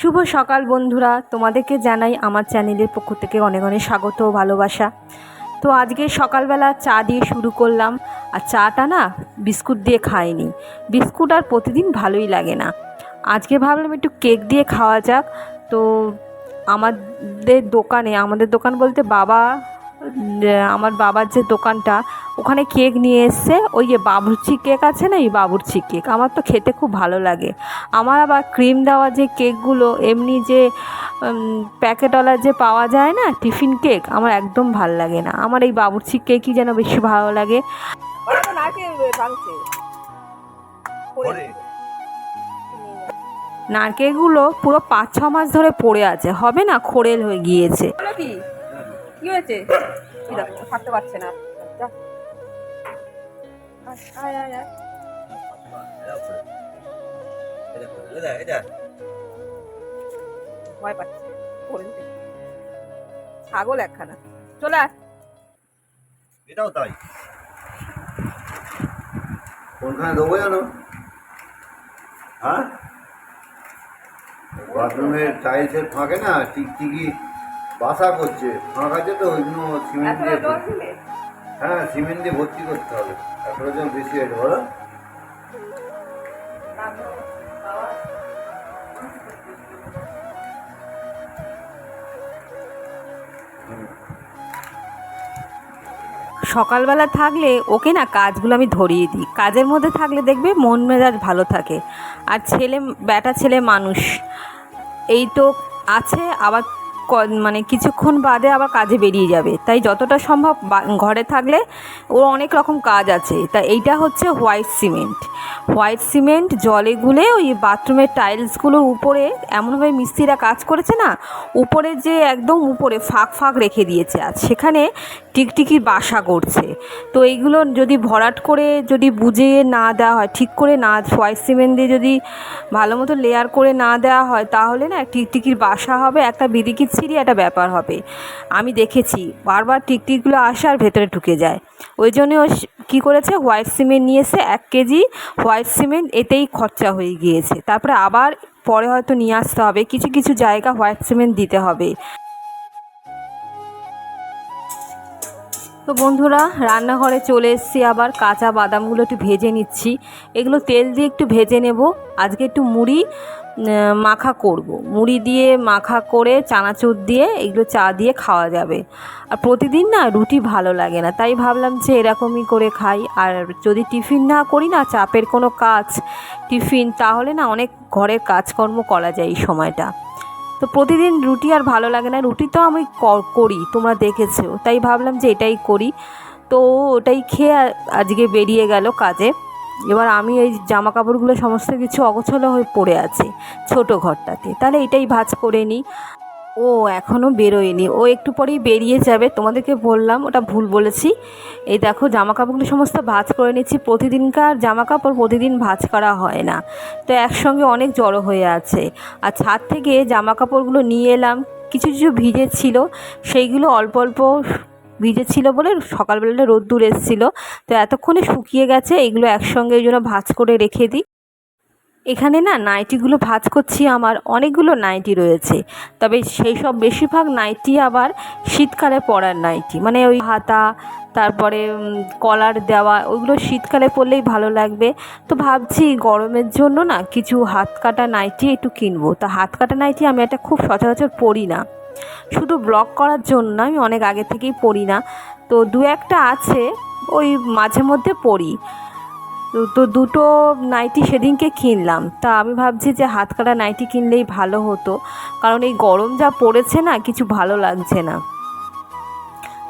শুভ সকাল বন্ধুরা। তোমাদেরকে জানাই আমার চ্যানেলের পক্ষ থেকে অনেক অনেক স্বাগত ও ভালোবাসা। তো আজকে সকালবেলা চা দিয়ে শুরু করলাম। আর চাটা না বিস্কুট দিয়ে খাইনি। বিস্কুট আর প্রতিদিন ভালোই লাগে না। আজকে ভাবলাম একটু কেক দিয়ে খাওয়া যাক। তো আমাদের দোকানে, আমাদের দোকান বলতে বাবা আমার বাবার যে দোকানটা ওখানে কেক নিয়ে এসছে। ওই যে বাবুর্চি কেক আছে না এই বাবুর্চি কেক আমার তো খেতে খুব ভালো লাগে। আমার আবার ক্রিম দেওয়া যে কেকগুলো এমনি যে প্যাকেটওয়ালা যে পাওয়া যায় না টিফিন কেক আমার একদম ভালো লাগে না। আমার এই বাবুর্চি কেকই যেন বেশি ভালো লাগে। নারকেলগুলো পুরো পাঁচ ছ মাস ধরে পড়ে আছে হবে না? খোরেল হয়ে গিয়েছে। কি হয়েছে? এই দেখো, থাকতে পারছে না। ভয় পাচ্ছে ছাগল একখানা। চলে আয়। এটাও তাই। কোনখানে দেবো জানো? হ্যাঁ? বাথরুমের টাইলসের ফাঁকে না টিকটিকি বাসা করছে। ফাঁক আছে তো ওইগুলো সিমেন্ট দিয়ে হ্যাঁ সিমেন্ট দিয়ে ভর্তি করতে হবে। এতটা জল বেশি হয়েছে বলো। সকালবেলা থাকলে ওকে না কাজগুলো আমি ধরিয়ে দিই। কাজের মধ্যে থাকলে দেখবে মন মেজাজ ভালো থাকে। আর ছেলে ব্যাটা ছেলে মানুষ। এই তো আছে আবার মানে কিছুক্ষণ বাদে আবার কাজে বেরিয়ে যাবে। তাই যতটা সম্ভব ঘরে থাকলে ওর অনেক রকম কাজ আছে। তা এইটা হচ্ছে হোয়াইট সিমেন্ট। হোয়াইট সিমেন্ট, জলে গুলে ওই বাথরুমের টাইলসগুলোর উপরে এমনভাবে মিস্ত্রিরা কাজ করেছে না? উপরে যে একদম উপরে ফাঁক ফাঁক রেখে দিয়েছে আর সেখানে টিকটিকি বাসা করছে তো এইগুলো যদি ভরাট করে যদি বুঝিয়ে না দেওয়া হয়, ঠিক করে না, হোয়াইট সিমেন্ট দিয়ে যদি ভালো মতো লেয়ার করে না দেওয়া হয়, তাহলে না টিকটিকির বাসা হবে, একটা বিদিকির ছিঁড়ি একটা ব্যাপার হবে। আমি দেখেছি, বারবার টিকটিকগুলো আসে আর ভেতরে ঢুকে যায়। ওই জন্য কী করেছে, হোয়াইট সিমেন্ট নিয়ে এসে এক কেজি হোয়াইট সিমেন্ট এতেই খরচা হয়ে গিয়েছে। তারপরে আবার পরে হয়তো নিয়ে আসতে হবে। কিছু কিছু জায়গা হোয়াইট সিমেন্ট দিতে হবে। তো বন্ধুরা, রান্নাঘরে চলে এসেছি আবার। কাঁচা বাদামগুলো একটু ভেজে নিচ্ছি। এগুলো তেল দিয়ে একটু ভেজে নেব। আজকে একটু মুড়ি মাখা করব। মুড়ি দিয়ে মাখা করে, চানাচুর দিয়ে, এগুলো চা দিয়ে খাওয়া যাবে। আর প্রতিদিন না রুটি ভালো লাগে না। তাই ভাবলাম যে এরকমই করে খাই। আর যদি টিফিন না করি না, চাপের কোনো কাজ টিফিন, তাহলে না অনেক ঘরের কাজকর্ম করা যায় এই সময়টা। তো প্রতিদিন রুটি আর ভালো লাগে না। রুটি তো আমি করি, তোমরা দেখেছ। তাই ভাবলাম যে এটাই করি। তো ওটাই খেয়ে আজকে বেরিয়ে গেল কাজে। এবার আমি এই জামা কাপড়গুলো সমস্ত কিছু অগোছলো হয়ে পড়ে আছে ছোট ঘরটাতে। তাহলে এটাই ভাজ করে নিই। ও এখনও বেরোয়নি। ও একটু পরেই বেরিয়ে যাবে। তোমাদেরকে বললাম, ওটা ভুল বলেছি। এই দেখো জামা কাপড়গুলো সমস্ত ভাজ করে নিচ্ছি। প্রতিদিনকার জামা কাপড় প্রতিদিন ভাজ করা হয় না। তো একসঙ্গে অনেক জড়ো হয়ে আছে। আর ছাদ থেকে জামা কাপড়গুলো নিয়ে এলাম। কিছু কিছু ভিজে ছিল। সেইগুলো অল্প অল্প ভিজে ছিল বলে সকালবেলাটা রোদ্দুর এসেছিল। তো এতক্ষণে শুকিয়ে গেছে, এগুলো একসঙ্গে এই জন্য ভাঁজ করে রেখে দিই। এখানে না নাইটিগুলো ভাঁজ করছি, আমার অনেকগুলো নাইটি রয়েছে। তবে সেই সব বেশিরভাগ নাইটি আবার শীতকালে পরার নাইটি। মানে ওই হাতা, তারপরে কলার দেওয়া ওইগুলো শীতকালে পরলেই ভালো লাগবে। তো ভাবছি গরমের জন্য না কিছু হাত কাটা নাইটি একটু কিনবো। তা হাত কাটা নাইটি আমি একটা খুব সচরাচর পরি না। শুধু ব্লগ করার জন্য, আমি অনেক আগে থেকেই পড়ি না। তো দু একটা আছে, ওই মাঝে মধ্যে পড়ি। তো দুটো নাইটি সেদিনকে কিনলাম। তা আমি ভাবছি যে হাত কাটা নাইটি কিনলেই ভালো হতো। কারণ এই গরম যা পড়েছে না, কিছু ভালো লাগছে না।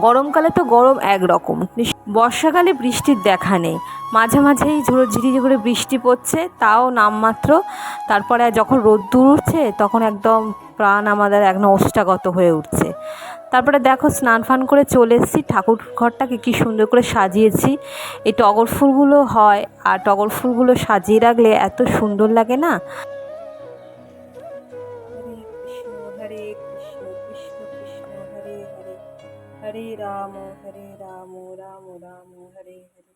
গরমকালে তো গরম একরকম। বর্ষাকালে বৃষ্টির দেখা নেই। মাঝে মাঝেই ঝোড়ো ঝিরিঝি করে বৃষ্টি পড়ছে, তাও নামমাত্র। তারপরে যখন রোদ্দুর উঠছে, তখন একদম প্রাণ আমাদের একদম ওষ্ঠাগত হয়ে উঠছে। তারপরে দেখো স্নান ফান করে চলে এসেছি ঠাকুর ঘরটাকে কি সুন্দর করে সাজিয়েছি। এই টগর ফুলগুলো হয় আর টগর ফুলগুলো সাজিয়ে রাখলে এত সুন্দর লাগে না? হরে রাম হরে রাম রাম রাম হরে হরে।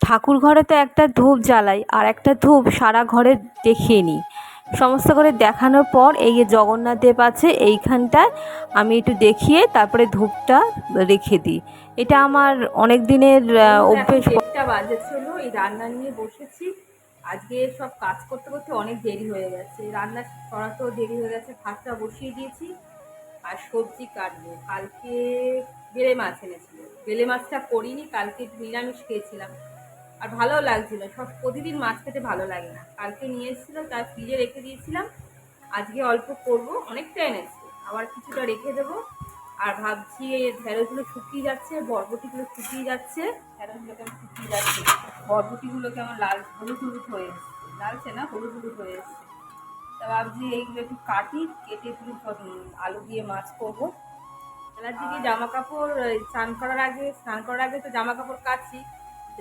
ঠাকুর ঘরে তো একটা ধূপ জ্বালাই আর একটা ধূপ সারা ঘরে দেখিয়ে নিই। সমস্ত করে দেখানোর পর এই যে জগন্নাথ দেব আছে এইখানটায় আমি একটু দেখিয়ে তারপরে ধূপটা রেখে দিই। এটা আমার অনেক দিনের অভ্যেস। দেড়টা বাজেছিল এই রান্না নিয়ে বসেছি। আজকে সব কাজ করতে করতে অনেক দেরি হয়ে গেছে। রান্না করাতেও দেরি হয়ে গেছে ভাতটা বসিয়ে দিয়েছি আর সবজি কাটবো। কালকে বেলে মাছ এনেছিল। বেলে মাছটা করিনি কালকে একটু নিরামিষ খেয়েছিলাম। আর ভালো লাগছিল। সব প্রতিদিন মাছ খেতে ভালো লাগে না। কালকে নিয়ে এসেছিল তার ফ্রিজে রেখে দিয়েছিলাম। আজকে অল্প করব, অনেকটা এনেছি। আবার কিছুটা রেখে দেবো। আর ভাবছি ঢেঁড়সগুলো শুকিয়ে যাচ্ছে, বরবটিগুলো শুকিয়ে যাচ্ছে। ঢেঁড়সগুলো কেমন শুকিয়ে যাচ্ছে? বরবটিগুলো কেমন লাল, হলুদ হলুদ হয়ে এসছে। লালছে না? হলুদ হলুদ হয়ে এসছে। তা ভাবছি এইগুলো একটু কাটি, কেটে একটু আলু দিয়ে মাছ করব। বেলার দিকে জামা কাপড় স্নান করার আগে, স্নান করার আগে তো জামা কাপড় কাচ্ছি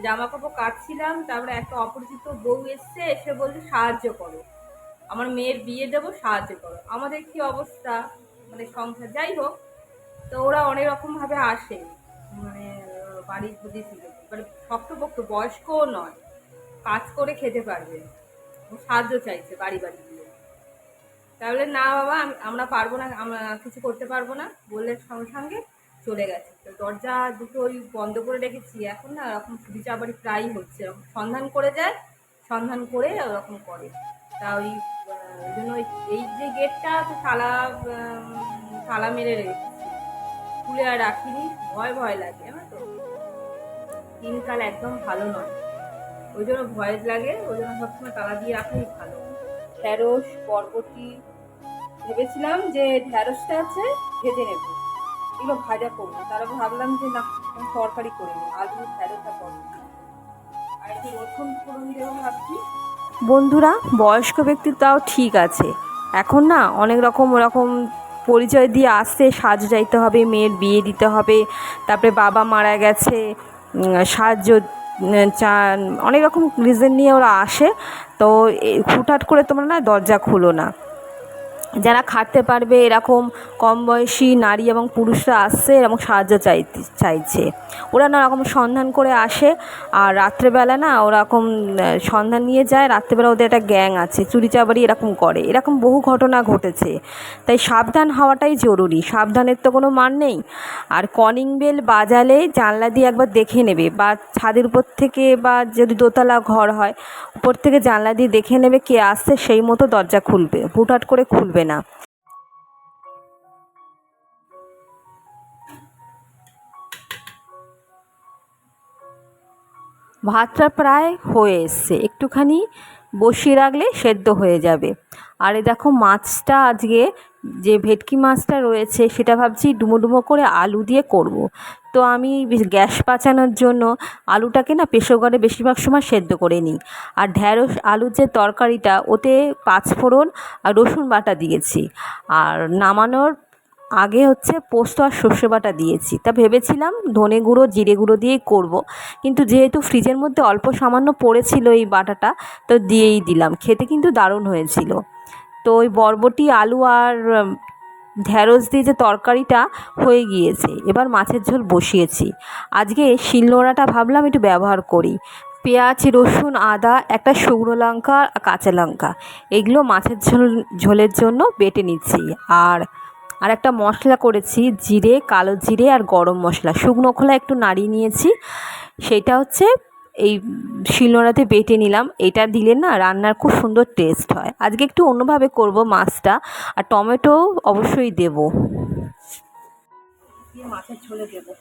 জামা কাপড় কাচ্ছিলাম তারপরে একটা অপরিচিত বউ এসছে, এসে বলছে, সাহায্য করো। আমার মেয়ের বিয়ে দেবো, সাহায্য করো। আমাদের কি অবস্থা? মানে সংসার যাই হোক, তো ওরা অনেক রকমভাবে আসে। মানে বাড়ির বুদ্ধি থেকে। মানে শক্তপোক্ত, বয়স্কও নয়। কাজ করে খেতে পারবে। সাহায্য চাইছে বাড়ি বাড়ি গিয়ে। তাহলে, না বাবা আমরা পারব না, আমরা কিছু করতে পারব না। বললে সঙ্গে সঙ্গে। চলে গেছে। তো দরজা দুটো ওই বন্ধ করে রেখেছি। এখন না ওরকম চুরি চাবারি প্রায়ই হচ্ছে। এরকম সন্ধান করে যায়, সন্ধান করে ওরকম করে। তা ওই জন্য ওই, এই যে গেটটা তো তালা তালা মেরে রেখেছি। খুলে আর রাখিনি। ভয় ভয় লাগে, জানো তো? দিনকাল একদম ভালো নয়। ওই জন্য ভয় লাগে, ওই জন্য সবসময় তালা দিয়ে রাখাই ভালো। ঢ্যাঁড়স বরবটি, ভেবেছিলাম যে ঢ্যাঁড়সটা আছে, ভেজে নেব। এগুলো ভাজা করব তারপর ভাবলাম যে, না তরকারি করে নেব আলু ঢ্যাঁড়সটা করব আর একটু রসুন ফোড়ন দেবো ভাবছি। বন্ধুরা, বয়স্ক ব্যক্তির তাও ঠিক আছে। এখন না, অনেক রকম ওরকম পরিচয় দিয়ে আসতে সাহায্য চাইতে হবে, মেয়ের বিয়ে দিতে হবে। তারপরে বাবা মারা গেছে সাহায্য চান, অনেক রকম রিজন নিয়ে ওরা আসে। তো হুটহাট করে তোমরা না দরজা খুলো না। যারা খাটতে পারবে, এরকম কম বয়সী নারী এবং পুরুষরা আসছে এরকম সাহায্য চাইতে, চাইছে। ওরা না সন্ধান করে আসে আর রাত্রেবেলা না ওরকম সন্ধান নিয়ে যায়, রাত্রেবেলা ওদের একটা গ্যাং আছে চুরি চাবারি এরকম করে। এরকম বহু ঘটনা ঘটেছে। তাই সাবধান হওয়াটাই জরুরি। সাবধানের তো কোনো মান নেই। আর কনিং বেল বাজালে জানলা দিয়ে একবার দেখে নেবে বা ছাদের উপর থেকে বা যদি দোতলা ঘর হয়, উপর থেকে জানলা দিয়ে দেখে নেবে কে আসছে, সেই মতো দরজা খুলবে। হুটহাট করে খুলবে না। ভাতটা প্রায় হয়ে এসছে। একটুখানি বসিয়ে রাখলে সেদ্ধ হয়ে যাবে। আর এই দেখো মাছটা আজকে যে ভেটকি মাছটা রয়েছে, সেটা ভাবছি ডুমো ডুমো করে আলু দিয়ে করব। তো আমি গ্যাস বাঁচানোর জন্য আলুটাকে না প্রেশার কুকারে বেশিরভাগ সময় সেদ্ধ করে নিই। আর ঢ্যাঁড়স আলুর যে তরকারিটা, ওতে পাঁচফোড়ন আর রসুন বাটা দিয়েছি। আর নামানোর আগে হচ্ছে পোস্ত আর সর্ষে বাটা দিয়েছি। তা ভেবেছিলাম ধনে গুঁড়ো, জিরে গুঁড়ো দিয়েই করব। কিন্তু যেহেতু ফ্রিজের মধ্যে অল্প সামান্য পড়েছিল এই বাটাটা, তো দিয়েই দিলাম। খেতে কিন্তু দারুণ হয়েছিল। তো ওই বরবটি, আলু আর ঢ্যাঁড়স দিয়ে যে তরকারিটা হয়ে গিয়েছে, এবার মাছের ঝোল বসিয়েছি। আজকে শিলনোড়াটা ভাবলাম একটু ব্যবহার করি। পেঁয়াজ, রসুন, আদা, একটা শুকনো লঙ্কা আর কাঁচা লঙ্কা। এগুলো মাছের ঝোল, ঝোলের জন্য বেটে নিচ্ছি। আর আর একটা মশলা করেছি, জিরে, কালো জিরে আর গরম মশলা। শুকনো খোলা একটু নাড়িয়ে নিয়েছি। সেটা হচ্ছে এই শিলনোড়াতে বেটে নিলাম। এটা দিলে না রান্নার খুব সুন্দর টেস্ট হয়। আজকে একটু অন্যভাবে করব মাছটা। আর টমেটো অবশ্যই দেবো। মাছের ঝোলে দেবো।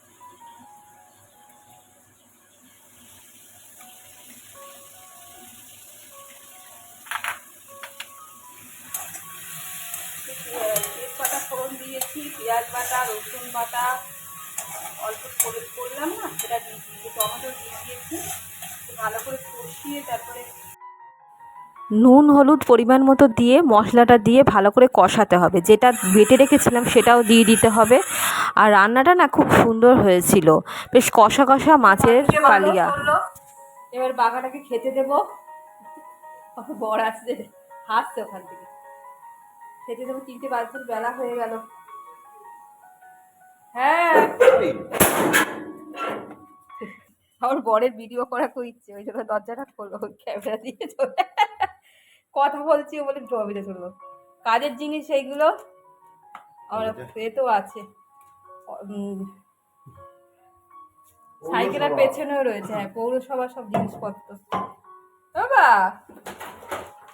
পেঁয়াজ বাটা রসুন বাটা অল্প করে করলাম না সেটা দিয়ে দিয়েছি টমেটো দিয়ে দিয়েছি ভালো করে কষিয়ে তারপরে নুন হলুদ পরিমাণ মতো দিয়ে মশলাটা দিয়ে ভালো করে কষাতে হবে। যেটা বেটে রেখেছিলাম সেটাও দিয়ে দিতে হবে। আর রান্নাটা না খুব সুন্দর হয়েছিল। বেশ কষা কষা মাছের কালিয়া। এবার বাঘাটাকে খেতে দেবো। বর আসছে হাসছে ওখান থেকে। খেতে দেবো তিনটে বাজতে বেলা হয়ে গেল। হ্যাঁ। আমার বরের ভিডিও করা খুব ইচ্ছে ওই জন্য দরজাটা খোলো ক্যামেরা দিয়ে চলে। কথা বলছি ও বলে জমিতে চলবো কাজের জিনিস এইগুলো আমার এতেও আছে। সাইকেলের পেছনেও রয়েছে হ্যাঁ পৌরসভার সব জিনিসপত্র। বাবা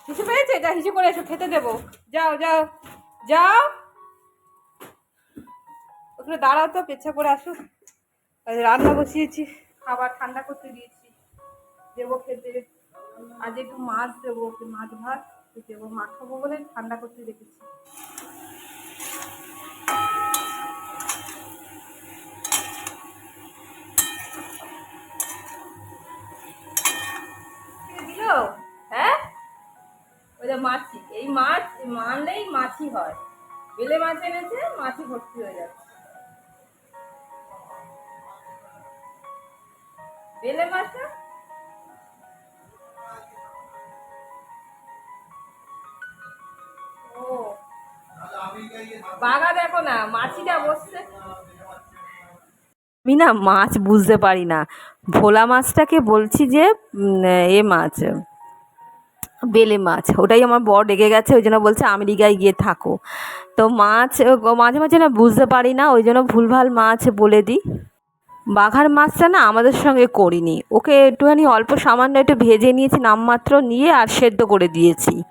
হিসু পেয়েছে? যা হিসু করে এসো খেতে দেবো। যাও যাও যাও। ওখানে দাঁড়াও তো, পেচ্ছা করে আসো। রান্না বসিয়েছি, খাবার ঠান্ডা করতে দিয়েছি। দেবো খেতে। আজ একটু মাছ দেবো মাছ ভাত দেবো মাখাবো বলে ঠান্ডা করতে দিল? হ্যাঁ? মাছি, এই মাছ মানলেই মাছি হয়। বেলে মাছ এনেছে, মাছি ভর্তি হয়ে যাচ্ছে। বেলে মাছটা? ও। দেখো না, মাছিটা বসছে। আমি না মাছ বুঝতে পারি না। ভোলা মাছটাকে বলছি যে এ মাছ, বেলে মাছ, ওটাই আমার বর ডেকে গেছে, ওই জন্য বলছে আমেরিকায় গিয়ে থাকো। তো মাছ মাঝে মাঝে না বুঝতে পারি না, ওই জন্য ভুলভাল মাছ বলে দিই। বাঘার মাছটা না আমাদের সঙ্গে করিনি। ওকে একটুখানি অল্প সামান্য একটু ভেজে নিয়েছি, নামমাত্র নিয়ে আর সেদ্ধ করে দিয়েছি।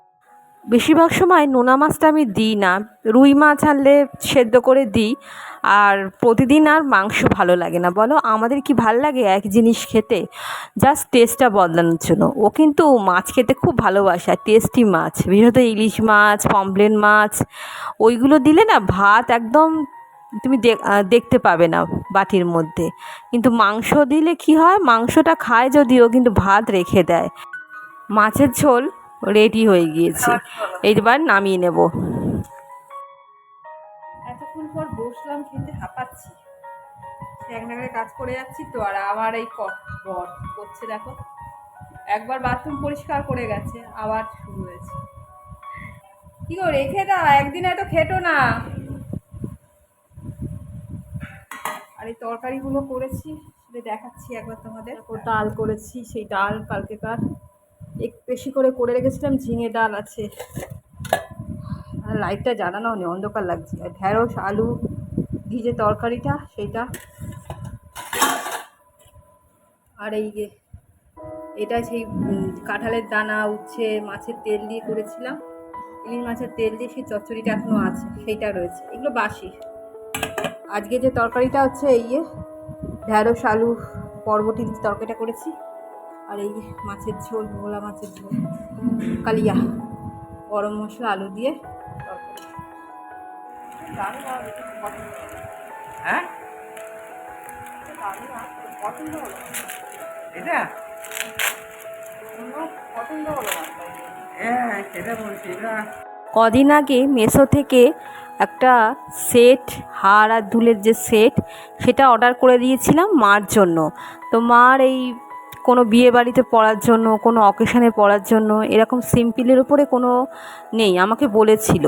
বেশিরভাগ সময় নোনা মাছটা আমি দিই না। রুই মাছ আনলে সেদ্ধ করে দিই, আর প্রতিদিন আর মাংস ভালো লাগে না। বলো, আমাদের কি ভালো লাগে এক জিনিস খেতে? জাস্ট টেস্টটা বদলানোর জন্য। ও কিন্তু মাছ খেতে খুব ভালোবাসে, আর টেস্টি মাছ। বিশেষত ইলিশ মাছ পমপ্লেন মাছ, ওইগুলো দিলে না ভাত একদম তুমি দেখ- দেখতে পাবে না। বাটির মধ্যে। কিন্তু মাংস দিলে কি হয়? মাংসটা খায় যদিও, কিন্তু ভাত রেখে দেয়। মাছের ঝোল রেডি হয়ে গিয়েছে। এইবার নামিয়ে নেব। এতক্ষণ পর বসলাম, খেতে হাঁপাচ্ছি। এক কাজ করে যাচ্ছি তো, আর আবার এই ক- বর করছে দেখো। একবার বাথরুম পরিষ্কার করে গেছে, আবার শুরু হয়েছে। কি গো, রেখে দাও, একদিন এত খেটো না আর এই তরকারিগুলো করেছি, সেটা দেখাচ্ছি একবার তোমাদের। ডাল করেছি, সেই ডাল কালকে কালকেকার। একটু বেশি করে করে রেখেছিলাম, ঝিঙে ডাল আছে। আর লাইটটা জ্বালানো নেই অন্ধকার লাগছে। আর ঢ্যাঁড়স, আলু, ভিজে তরকারিটা, সেইটা। আর এই যে, এটা সেই কাঁঠালের দানা, উচ্ছে, মাছের তেল দিয়ে করেছিলাম। ইলিশ মাছের তেল দিয়ে সেই চচ্চড়িটা এখনও আছে, সেইটা রয়েছে। এগুলো বাসি। আজকে যে তরকারিটা হচ্ছে এই যে ঢ্যাঁড়স আলু পরবটি তরকারিটা করেছি। আর এই মাছের ঝোল ভোলা মাছের ঝোল কালিয়া গরম মশলা আলু দিয়ে। হ্যাঁ? এটা? হ্যাঁ সেটা বলছি এটা কদিন আগে মেসো থেকে একটা সেট হার আর দুলের যে সেট সেটা অর্ডার করে দিয়েছিলাম মার জন্য। তো মার এই কোনো বিয়ে বাড়িতে পড়ার জন্য, কোনো অকেশানে পড়ার জন্য, এরকম সিম্পিলের উপরে কোনো নেই, আমাকে বলেছিল।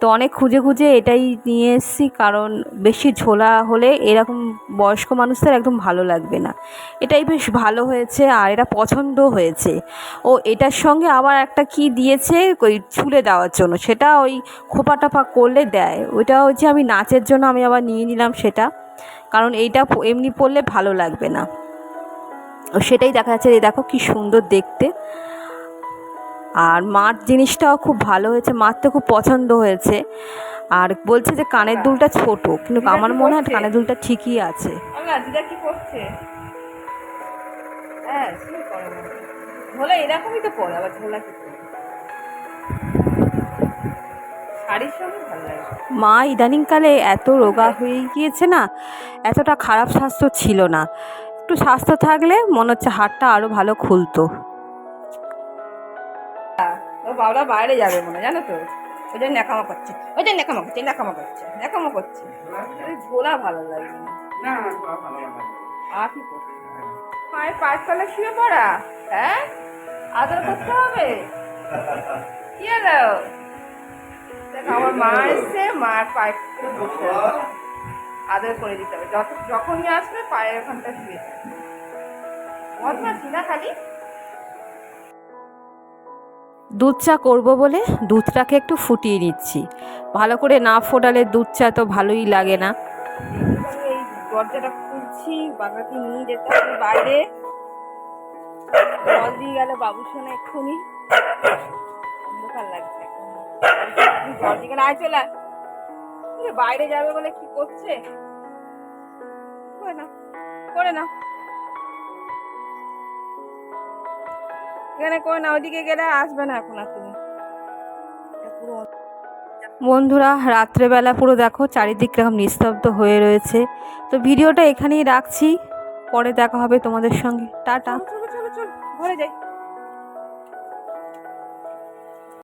তো অনেক খুঁজে খুঁজে এটাই নিয়ে এসেছি, কারণ বেশি ঝোলা হলে এরকম বয়স্ক মানুষদের একদম ভালো লাগবে না। এটাই বেশ ভালো হয়েছে আর এটা পছন্দ হয়েছে। ও এটার সঙ্গে আবার একটা কি দিয়েছে, ওই ছুলে দেওয়ার জন্য, সেটা ওই খোপা টাপা করলে দেয়। ওইটা হচ্ছে আমি নাচের জন্য আমি আবার নিয়ে নিলাম সেটা, কারণ এইটা এমনি পরলে ভালো লাগবে না। সেটাই দেখা যাচ্ছে দেখো কি সুন্দর দেখতে। আর মার জিনিসটাও খুব ভালো হয়েছে মার তো খুব পছন্দ হয়েছে। আর বলছে যে কানের দুলটা ছোট কিন্তু আমার মনে হয় কানের দুলটা ঠিকই আছে। আল্লাহ দিদা কি করছে? হ্যাঁ এরকমই তো পরে আবার কি মা ইদানিংকালে এত রোগা হয়ে গিয়েছে না এতটা খারাপ স্বাস্থ্য ছিল না। একটু স্বাস্থ্য থাকলে মনে হচ্ছে হাতটা আরও ভালো খুলতো। বাবরা বাইরে যাবে মনে জানো তো? ওই জন্য নেকামা করছে। ওই জন্য নেকামা করছে নেকামা করছে নেকামা করছে। ঝোলা ভালো লাগে। না আর কি করছে? মায়ের পায়ের তলে শুয়ে পড়া হ্যাঁ? আদর করতে হবে। কি হলো? দেখ আমার মা এসছে মার পায়ে আদর করে দিতে হবে। যত যখনই আসবে পায়ের ওখানটা শুয়ে থাকবে। না খালি দুধ চা করব বলে দুধটাকে একটু ফুটিয়ে নিচ্ছি। ভালো করে না ফোটালে দুধ চা তো ভালোই লাগে না। এই দরজাটা নিয়ে যেতে বাইরে। জল দিয়ে বাবুর এক্ষুনি। লাগছে বাইরে যাবে বলে কি করছে? করে না করে না এখানে করে না, ওইদিকে গেলে আসবে না এখন আর তুমি। বন্ধুরা, রাত্রেবেলা পুরো দেখো, চারিদিক কীরকম নিস্তব্ধ হয়ে রয়েছে। তো ভিডিওটা এখানেই রাখছি, পরে দেখা হবে তোমাদের সঙ্গে। টাটা। চলো চলো চলো, ঘরে যাই।